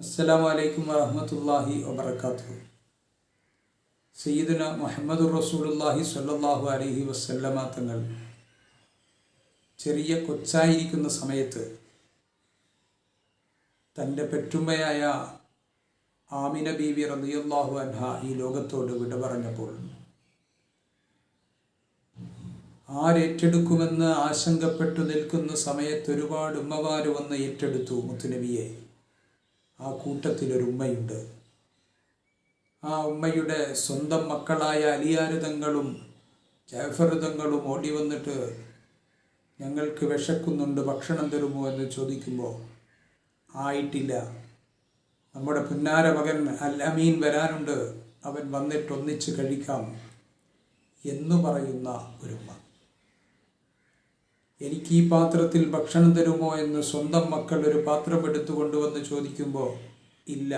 അസ്സലാമു വലൈക്കും വറഹമത്തല്ലാഹി വബർക്കാത്തു സയ്യിദുന മുഹമ്മദ് റസൂലുല്ലാഹി സ്വല്ലല്ലാഹു അലഹി വസല്ലമ തങ്ങൾ ചെറിയ കൊച്ചായിരിക്കുന്ന സമയത്ത് തന്റെ പെറ്റുമ്മയായ ആമിന ബീവി റളിയല്ലാഹു അൻഹ ഈ ലോകത്തോട് വിട പറഞ്ഞപ്പോൾ ആരേറ്റെടുക്കുമെന്ന് ആശങ്കപ്പെട്ടു നിൽക്കുന്ന സമയത്ത് ഒരുപാട് ഉമ്മമാർ വന്ന് ഏറ്റെടുത്തു മുത്തുനബിയെ. ആ കൂട്ടത്തിലൊരു ഉമ്മയുണ്ട് ആ ഉമ്മയുടെ സ്വന്തം മക്കളായ അലിയാരുതങ്ങളും ജാഫറുതങ്ങളും ഓടി വന്നിട്ട് ഞങ്ങൾക്ക് വിശക്കുന്നുണ്ട് ഭക്ഷണം തരുമോ എന്ന് ചോദിക്കുമ്പോൾ ആയിട്ടില്ല. നമ്മുടെ പുന്നാര മകൻ അൽ അമീൻ വരാനുണ്ട്. അവൻ വന്നിട്ട് ഒന്നിച്ച് കഴിക്കാം എന്ന് പറയുന്ന ഒരുമ്മ എനിക്ക് ഈ പാത്രത്തിൽ ഭക്ഷണം തരുമോ എന്ന് സ്വന്തം മക്കൾ ഒരു പാത്രം എടുത്തു കൊണ്ടുവന്ന് ചോദിക്കുമ്പോൾ ഇല്ല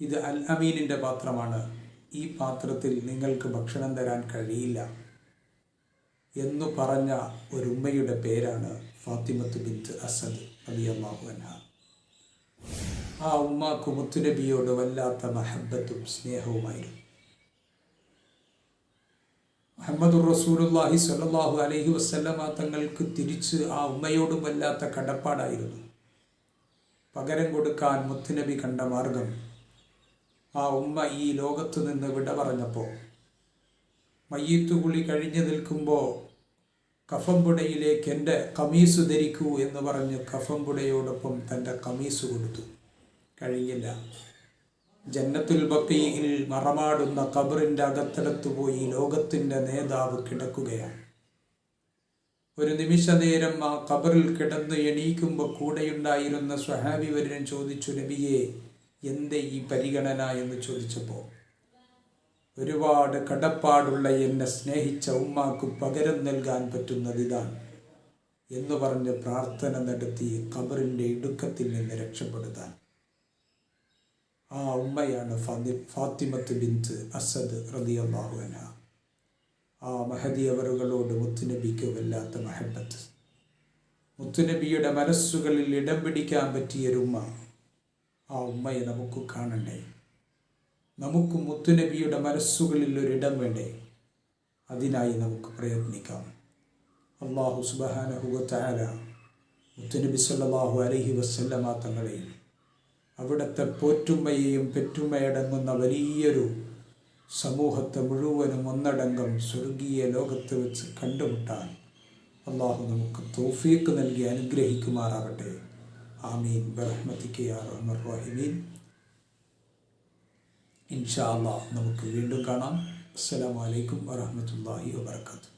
ഇത് അൽ അമീനിന്റെ പാത്രമാണ്. ഈ പാത്രത്തിൽ നിങ്ങൾക്ക് ഭക്ഷണം തരാൻ കഴിയില്ല എന്നു പറഞ്ഞ ഒരു ഉമ്മയുടെ പേരാണ് ഫാത്തിമത്ത് ബിന്ത് അസദ് അലിയല്ലാഹു അൻഹ. ആ ഉമ്മാക്ക് മുത്തുനബിയോട് വല്ലാത്ത മഹബത്തും സ്നേഹവുമായിരുന്നു. മുഹമ്മദ് റസൂലുല്ലാഹി സ്വല്ലല്ലാഹു അലൈഹി വസല്ലമ തങ്ങൾക്ക് തിരിച്ച് ആ ഉമ്മയോടും വല്ലാത്ത കടപ്പാടായിരുന്നു. പകരം കൊടുക്കാൻ മുത്തുനബി കണ്ട മാർഗം ആ ഉമ്മ ഈ ലോകത്ത് നിന്ന് വിട പറഞ്ഞപ്പോൾ മയ്യത്തുകുളി കഴിഞ്ഞു നിൽക്കുമ്പോൾ കഫംപുടയിലേക്ക് എന്റെ കമീസ് ധരിക്കൂ എന്ന് പറഞ്ഞ് കഫംപുടയോടൊപ്പം തന്റെ കമീസ് കൊടുത്തു. കഴിഞ്ഞില്ല. ജന്നത്തുൽ ബക്കയിൽ മറമാടുന്ന കബറിന്റെ അകത്തടത്ത് പോയി ലോകത്തിന്റെ നേതാവ് കിടക്കുകയാണ്. ഒരു നിമിഷ നേരം ആ കബറിൽ കിടന്ന് എണീക്കുമ്പോൾ കൂടെയുണ്ടായിരുന്ന സ്വഹാബി വരൻ ചോദിച്ചു നബിയെ എന്തേ ഈ പരിഗണന? എന്ന് ചോദിച്ചപ്പോൾ ഒരുപാട് കടപ്പാടുള്ള എന്നെ സ്നേഹിച്ച ഉമ്മാക്ക് പകരം നൽകാൻ പറ്റുന്നത് ഇതാണ് എന്ന് പറഞ്ഞ് പ്രാർത്ഥന നടത്തി കബറിന്റെ ഇടുക്കത്തിൽ നിന്ന് രക്ഷപ്പെടുത്താൻ. ആ ഉമ്മയാണ് ഫാതി ഫാത്തിമത്ത് ബിന്ത് അസദ് റളിയല്ലാഹു അൻഹ. ആ മഹദി അവറുകളോട് മുത്തുനബിക്ക് വല്ലാത്ത മഹബത്ത്. മുത്തുനബിയുടെ മനസ്സുകളിൽ ഇടം പിടിക്കാൻ പറ്റിയൊരുമ്മ ആ ഉമ്മയെ നമുക്ക് കാണണ്ടേ? നമുക്ക് മുത്തുനബിയുടെ മനസ്സുകളിൽ ഒരിടം വേണ്ടേ? അതിനായി നമുക്ക് പ്രയത്നിക്കാം. അള്ളാഹു സുബഹാനഹുവല മുത്തുനബി സല്ലാഹു അലഹി വസല്ലമ തങ്ങളെയും അവിടുത്തെ പോറ്റുമ്മയെയും പെറ്റുമ്മയടങ്ങുന്ന വലിയൊരു സമൂഹത്തെ മുഴുവനും ഒന്നടങ്കം സ്വർഗീയ ലോകത്ത് വെച്ച് കണ്ടുമുട്ടാൻ അള്ളാഹു നമുക്ക് തോഫീക്ക് നൽകി അനുഗ്രഹിക്കുമാറാകട്ടെ. ആമീൻ. ബറഹ്മത്തിക്ക് ഇൻഷാ അള്ളാഹ് നമുക്ക് വീണ്ടും കാണാം. അസ്സലാമു അലൈക്കും വറഹ്മത്തുള്ളാഹി വബർക്കാത്തു